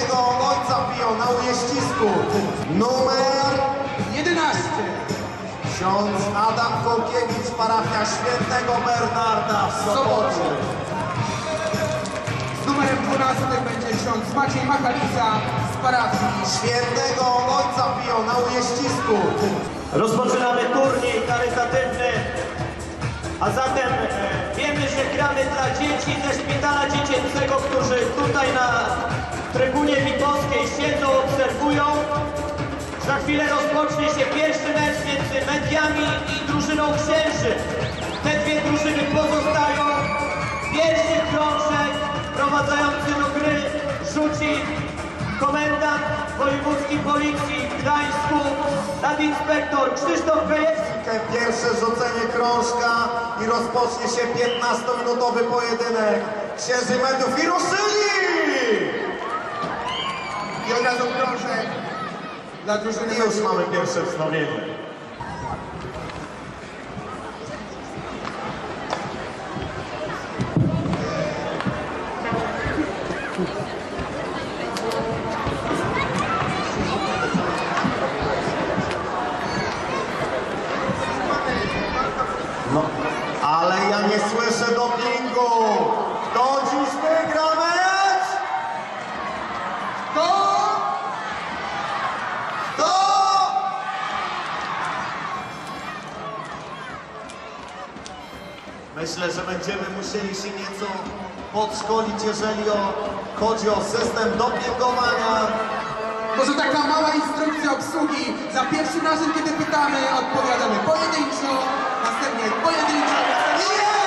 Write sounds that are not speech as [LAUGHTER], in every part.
Świętego Ojca Pio na Ujeścisku. Numer 11. ksiądz Adam Kołkiewicz, parafia Świętego Bernarda w Sopocie. Z numerem 12 będzie ksiądz Maciej Machalica z parafii Świętego Ojca Pio na Ujeścisku. Rozpoczynamy turniej charytatywny, a zatem e, wiemy, że gramy dla dzieci ze szpitala dziecięcego, którzy tutaj na trybunie Witowskiej siedzą, obserwują. Za chwilę rozpocznie się pierwszy mecz między mediami i drużyną księży. Te dwie drużyny pozostają. Pierwszy krążek prowadzający do gry rzuci komendant wojewódzki policji w Gdańsku, nadinspektor Krzysztof Gajewski. Pierwsze rzucenie krążka i rozpocznie się 15-minutowy pojedynek. Księży mediów i ruszyli! Razu krążek dla drużyny już mamy pierwsze wznowienie. No, ale ja nie słyszę dopingu. Kto dziś wygra mecz? To Kto? Myślę, że będziemy musieli się nieco podszkolić, jeżeli o, chodzi o system dopingowania. może taka mała instrukcja obsługi. Za pierwszym razem, kiedy pytamy, odpowiadamy pojedynczo, następnie pojedynczo, następnie...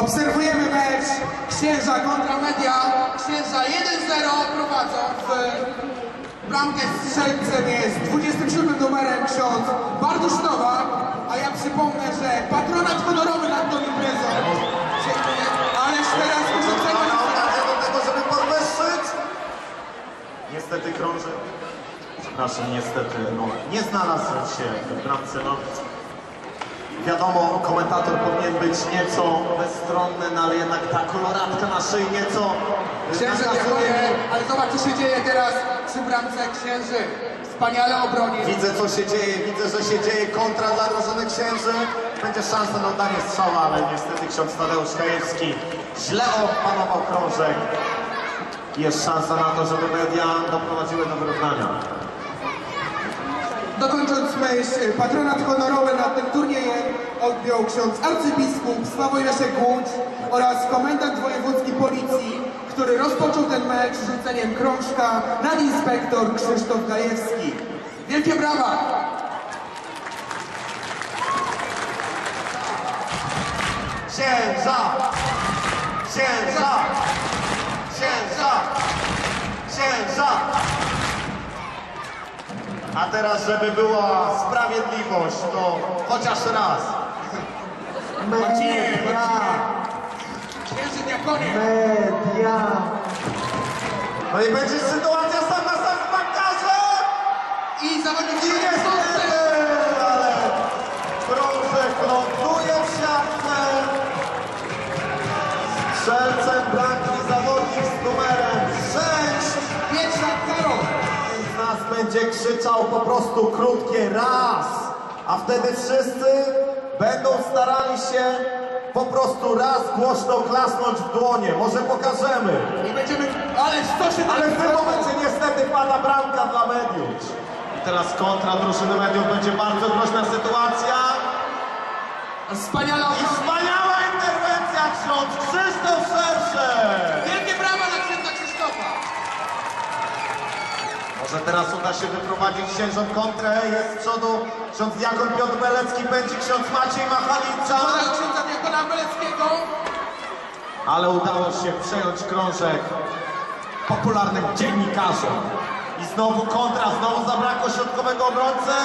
Obserwujemy mecz Księża kontra Media. Księża 1-0 prowadzą w bramkę strzelcem jest 27 numerem ksiądz Bartosz Nowak, a ja przypomnę, że patronat honorowy nad tą imprezą przejmuje, ależ teraz urządzenie do tego, żeby podwyższyć. Niestety krążek, przepraszam, niestety, no, nie znalazł się w bramce, no. Wiadomo, komentator powinien być nieco bezstronny, no ale jednak ta koloratka na szyi nieco Księży nakazuje. dziękuję, ale zobacz co się dzieje teraz przy bramce księży. Wspaniale obronił. Widzę co się dzieje, widzę, że się dzieje kontra dla drużyny księży. Będzie szansa na oddanie strzała, ale niestety ksiądz Tadeusz Kajewski źle opanował krążek. Jest szansa na to, żeby media doprowadziły do wyrównania. Dokończąc myśl, patronat honorowy nad tym turniejem odjął ksiądz arcybiskup Sławoj Leszek oraz komendant wojewódzki policji, który rozpoczął ten mecz rzuceniem krążka nadinspektor Krzysztof Gajewski. Wielkie brawa! Księża! Księża! Księża! Księża! A teraz, żeby była sprawiedliwość, to chociaż raz. [LAUGHS] Marcinie, Marcinie! Księży diakonie! Media. No i będzie sytuacja sam na sam z bramkarzem! I zawodnik I będzie krzyczał po prostu krótkie raz, a wtedy wszyscy będą starali się po prostu raz głośno klasnąć w dłonie. Może pokażemy. I będziemy... Ale co się Ale w tym momencie niestety pada bramka dla mediów. I teraz kontra drużyny mediów będzie bardzo groźna sytuacja. Wspaniale I wspaniała interwencja ksiądz Krzysztof Szersze. Wielkie brawa dla księdza Krzysztofa! Może teraz uda się wyprowadzić księżom kontrę. Jest z przodu ksiądz Diakon Piotr Belecki, będzie ksiądz Maciej Machalica. Księdza diakona Beleckiego. Ale udało się przejąć krążek popularnym dziennikarzom. I znowu kontra, znowu zabrakło środkowego obrońcy.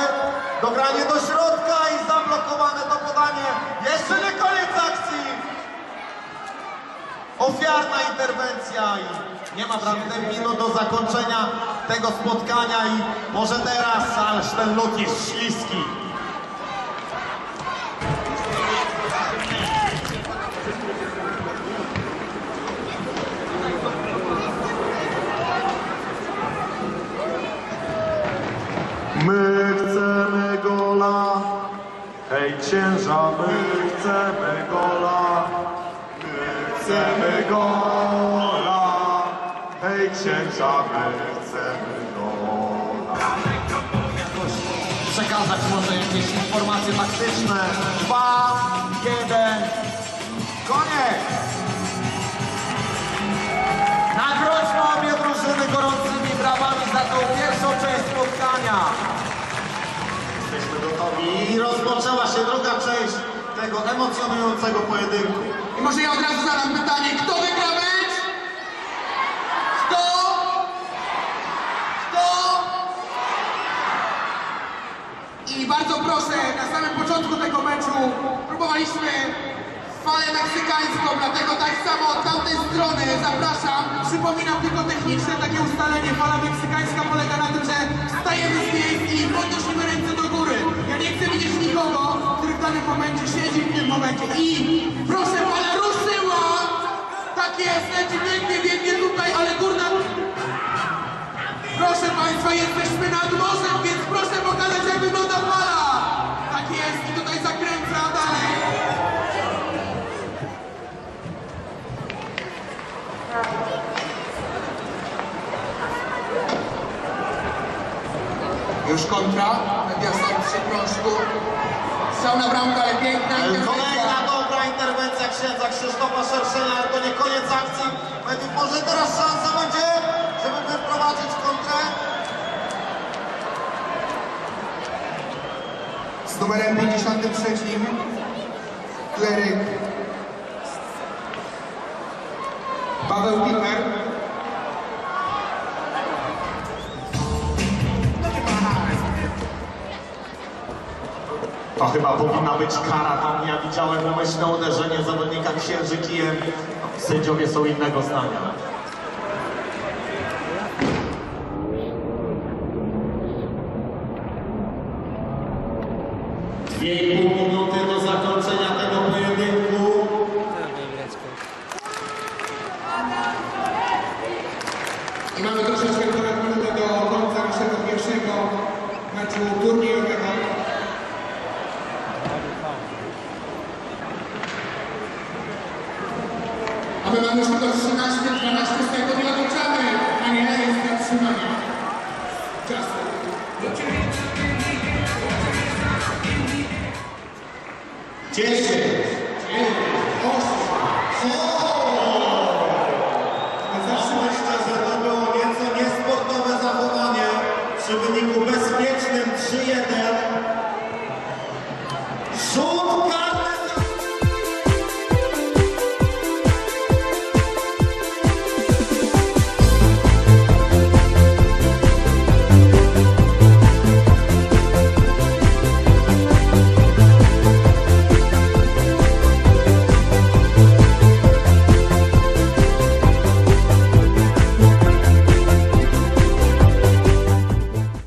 Dogranie do środka i zablokowane to podanie. Jeszcze nie koniec akcji. Ofiarna interwencja i nie ma żadnych minut do zakończenia tego spotkania i może teraz, ależ ten jest śliski. My chcemy gola, hej księża, my chcemy gola. My chcemy gola, księża, my chcemy gola. Przekazać może jakieś informacje taktyczne. Dwa, jeden, koniec! Nagrodźmy obie drużyny gorącymi brawami za tą pierwszą część spotkania. Jesteśmy gotowi i rozpoczęła się druga część tego emocjonującego pojedynku. I może ja od razu zadam pytanie, kto wygra mecz? Kto? Kto? I bardzo proszę, na samym początku tego meczu próbowaliśmy falę meksykańską, dlatego tak samo od tamtej strony zapraszam. Przypominam tylko techniczne takie ustalenie. Fala meksykańska polega na tym, że stajemy z miejsc i podnosimy ręce do góry. Ja nie chcę widzieć nikogo, który w danym momencie siedzi w tym momencie. I proszę, fala ruszyła! Tak jest, leci pięknie, biegnie tutaj, ale górna... Proszę Państwa, jesteśmy nad morzem, Już kontra, Mediaset przy krążku. Strzał na bramkę, ale piękna. Kolejna dobra interwencja księdza Krzysztofa Szerszenia, ale to nie koniec akcji. Według może teraz szansa będzie, żeby wyprowadzić kontrę. Z numerem 53 kleryk Paweł Piper. To chyba powinna być kara. Tam ja widziałem umyślne uderzenie zawodnika księży kijem. Sędziowie są innego zdania. Dwie i pół minuty do zakończenia tego pojedynku. I mamy troszeczkę ponad minutę do końca naszego pierwszego meczu turniejowego. A my mamy już tylko 13-12 sekund i odliczamy, a nie jest zatrzymanie czasu. Dziesięć.